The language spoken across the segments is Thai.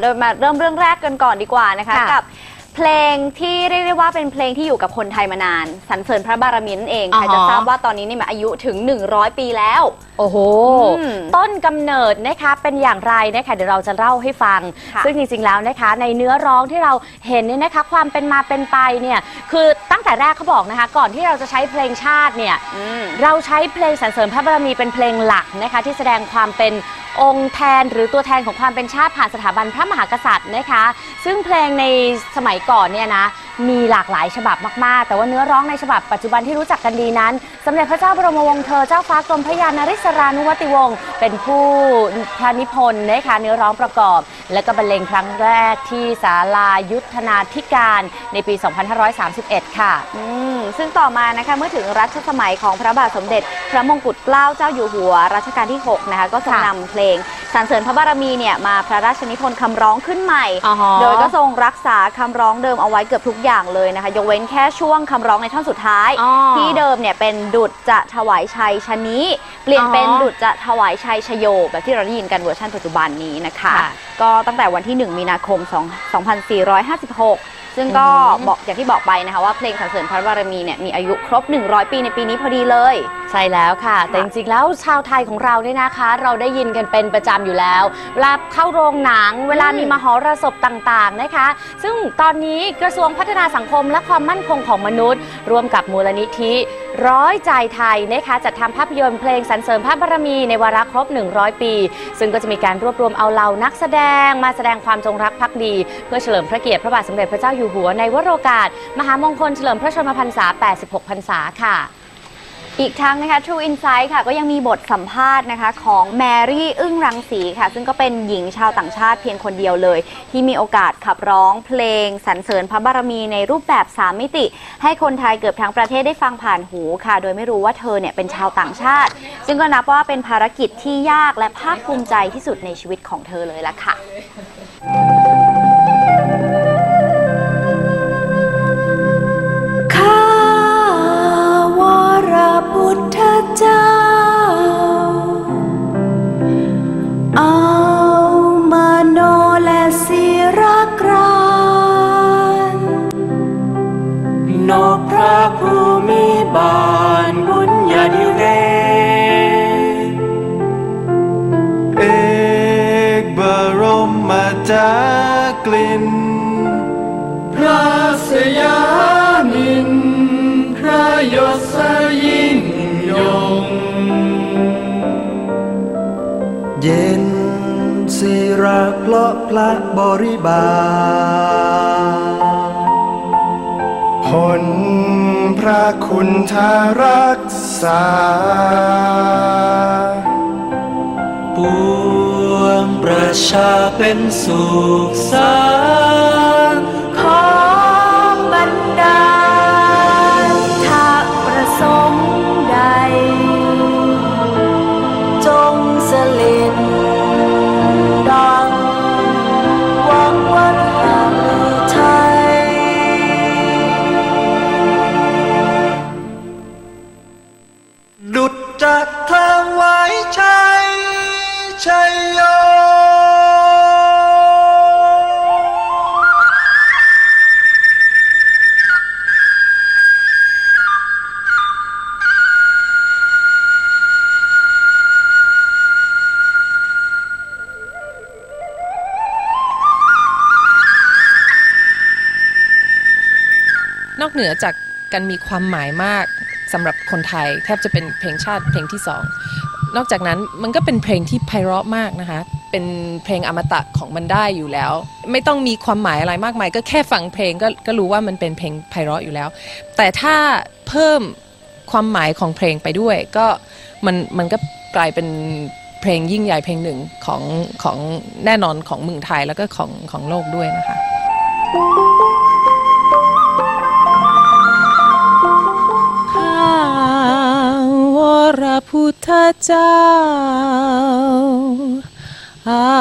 โดยมาเริ่มเรื่องแรกกันก่อนดีกว่านะคะค่ะกับเพลงที่เรียกได้ว่าเป็นเพลงที่อยู่กับคนไทยมานานสรรเสริญพระบารมีนั่นเองใครจะทราบว่าตอนนี้นี่มาอายุถึง 100 ปีแล้ว โอ้โหอืมต้นกำเนิดนะคะเป็นอย่างไรนะคะเดี๋ยวเราจะเล่าให้ฟังค่ะซึ่งจริงๆแล้วนะคะ ในเนื้อร้องที่เราเห็นเนี่ยนะคะ ความเป็นมาเป็นไปเนี่ยคือตั้งแต่แรกเขาบอกนะคะ ก่อนที่เราจะใช้เพลงชาติเนี่ยอืมเราใช้เพลงสรรเสริญพระบารมีเป็นเพลงหลักนะคะที่แสดงความเป็น องค์แทนหรือตัวแทนของความเป็นชาติผ่านสถาบันพระมหากษัตริย์นะคะ ซึ่งเพลงในสมัยก่อนเนี่ยนะมีหลากหลายฉบับมากๆ แต่ว่าเนื้อร้องในฉบับปัจจุบันที่รู้จักกันดีนั้น สมเด็จพระเจ้าบรมวงศ์เธอเจ้าฟ้ากรมพระยานริศรานุวัติวงศ์เป็นผู้พระนิพนธ์นะคะเนื้อร้องประกอบ และก็บรรเลงครั้งแรกที่ศาลายุทธนาธิการในปี 2531 ค่ะซึ่งต่อมานะคะเมื่อถึงรัชสมัยของพระบาทสมเด็จ พระมงกุฎเกล้าเจ้าอยู่หัวรัชกาลที่ 6 นะคะก็ทรงค่ะนำเพลง สรรเสริญพระบารมีเนี่ยมาพระราชนิพนธ์คำร้องขึ้นใหม่ อ๋อฮะ โดยก็ทรงรักษาคำร้องเดิมเอาไว้เกือบทุกอย่างเลยนะคะ ยกเว้นแค่ช่วงคำร้องในท่อนสุดท้าย อ๋อที่เดิมเนี่ยเป็นดุจจะถวายชัยชะนี้ เปลี่ยนเป็นอ๋อดุจจะถวายชัยชโย แบบที่เราได้ยินกันเวอร์ชันปัจจุบันนี้นะคะ ค่ะก็ตั้งแต่วันที่ 1 มีนาคม2 2456 ซึ่งก็อือหือบอกอย่างที่บอกไปนะคะว่าเพลงสรรเสริญพระบารมีเนี่ยมีอายุครบ 100 ปีในปีนี้พอดีเลย ใช่แล้วค่ะ แต่จริงๆแล้วชาวไทยของเราเนี่ยนะคะ เราได้ยินกันเป็นประจำอยู่แล้วเวลาเข้าโรงหนัง เวลามีมหรสพต่างๆนะคะ ซึ่งตอนนี้กระทรวงพัฒนาสังคมและความมั่นคงของมนุษย์ ร่วมกับมูลนิธิ ร้อยใจไทยนะคะจัดทำภาพยนตร์เพลงสรรเสริญพระบารมีในวาระครบ 100 ปี ซึ่งก็จะมีการรวบรวมเอาเหล่านักแสดงมาแสดงความจงรักภักดี เพื่อเฉลิมพระเกียรติพระบาทสมเด็จพระเจ้าอยู่หัวในวโรกาส มหามงคลเฉลิมพระชนมพรรษา 86 พรรษาค่ะ อีกทั้งนะคะ True Insight ค่ะ ก็ยังมีบทสัมภาษณ์นะคะ ของแมรี่อึ้งรังสีค่ะ ซึ่งก็เป็นหญิงชาวต่างชาติเพียงคนเดียวเลย ที่มีโอกาสขับร้องเพลงสรรเสริญพระบารมีในรูปแบบ 3 มิติ ให้คนไทยเกือบทั้งประเทศได้ฟังผ่านหูค่ะ โดยไม่รู้ว่าเธอเนี่ยเป็นชาวต่างชาติ ซึ่งก็นับว่าเป็นภารกิจที่ยากและภาคภูมิใจที่สุดในชีวิตของเธอเลยละค่ะ เจ้า เอามาโนและศิรักรานนกพระภูมิบาลบุญญาดิเวกเอกบรมมาจากกลิ่น พระบริบาลผลพระคุณทารักษา ปวงประชาเป็นสุขสา นอกเหนือจากการมีความหมายมากสำหรับคนไทย แทบจะเป็นเพลงชาติเพลงที่สองนอกจากนั้นมันก็เป็นเพลงที่ไพเราะมากนะคะ เป็นเพลงอมตะของมันได้อยู่แล้ว ไม่ต้องมีความหมายอะไรมากมาย ก็แค่ฟังเพลงก็ก็รู้ว่ามันเป็นเพลงไพเราะอยู่แล้ว แต่ถ้าเพิ่มความหมายของเพลงไปด้วย ก็มันมันก็กลายเป็นเพลงยิ่งใหญ่เพลงหนึ่งของของแน่นอนของเมืองไทยแล้วก็ของของโลกด้วยนะคะาวรพุทธเจ้าเอา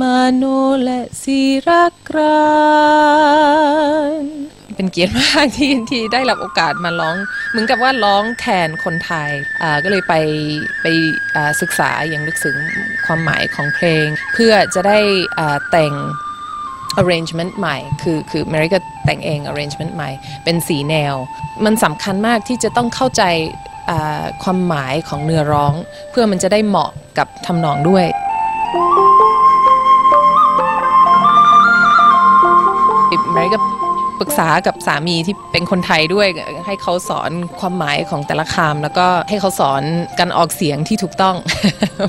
มาโนและศิรกรานเป็นเกียรติมากที่ที่ได้รับโอกาสมาร้อง เหมือนกับว่าร้องแทนคนไทยอ่าก็เลยไปไปอ่าศึกษาอย่างลึกซึ้งความหมายของเพลง เพื่อจะได้อ่าแต่ง arrangement ใหม่ คือคือ Mary ก็แต่งเอง arrangement ใหม่ เป็นสีแนว มันสำคัญมากที่จะต้องเข้าใจ ความหมายของเนื้อร้อง เพื่อมันจะได้เหมาะกับทำนองด้วย ษากับสามีที่เป็นคนไทยด้วย ให้เขาสอนความหมายของแต่ละคำแล้วก็ให้เขาสอนการออกเสียงที่ถูกต้อง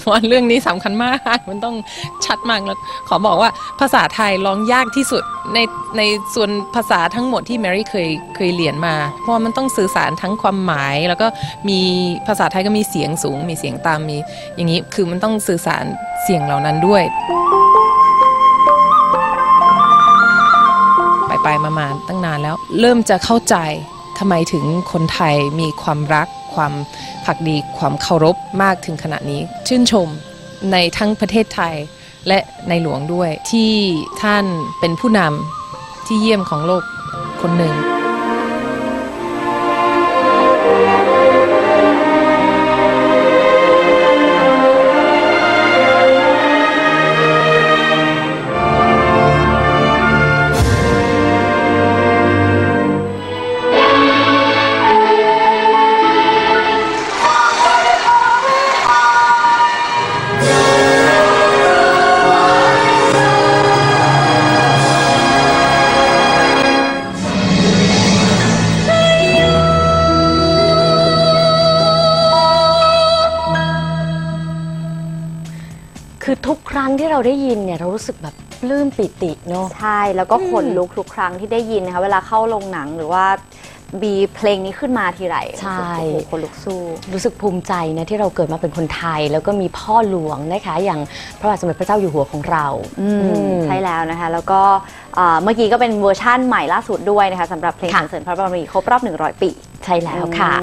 เพราะเรื่องนี้สำคัญมาก มันต้องชัดมากแล้วขอบอกว่าภาษาไทยร้องยากที่สุดในในส่วนภาษาทั้งหมดที่แมรี่เคยเคยเรียนมา เพราะมันต้องสื่อสารทั้งความหมาย แล้วก็มีภาษาไทยก็มีเสียงสูง มีเสียงต่ำมีอย่างนี้คือมันต้องสื่อสารเสียงเหล่านั้นด้วย ไปมามาตั้งนานแล้ว เริ่มจะเข้าใจทำไมถึงคนไทยมีความรัก ความผักดี ความเคารพมากถึงขนาดนี้ ชื่นชมในทั้งประเทศไทยและในหลวงด้วยที่ท่านเป็นผู้นำที่เยี่ยมของโลกคนหนึ่ง คือทุกครั้งที่เราได้ยินเนี่ยเรารู้สึกแบบปลื้มปิติเนาะ ใช่ แล้วก็ขนลุกทุกครั้งที่ได้ยินนะคะ เวลาเข้าโรงหนังหรือว่ามีเพลงนี้ขึ้นมาทีไรใช่โอ้โหคนลุกสู้ รู้สึกภูมิใจนะที่เราเกิดมาเป็นคนไทย แล้วก็มีพ่อหลวงนะคะ อย่างพระบาทสมเด็จพระเจ้าอยู่หัวของเราอืมอืม ใช่แล้วนะคะ แล้วก็อ่าเมื่อกี้ก็เป็นเวอร์ชั่นใหม่ล่าสุดด้วยนะคะสำหรับเพลงสรค่ะ รเสริญพระบารมีครบรอบ 100 ปี ใช่แล้วค่ะ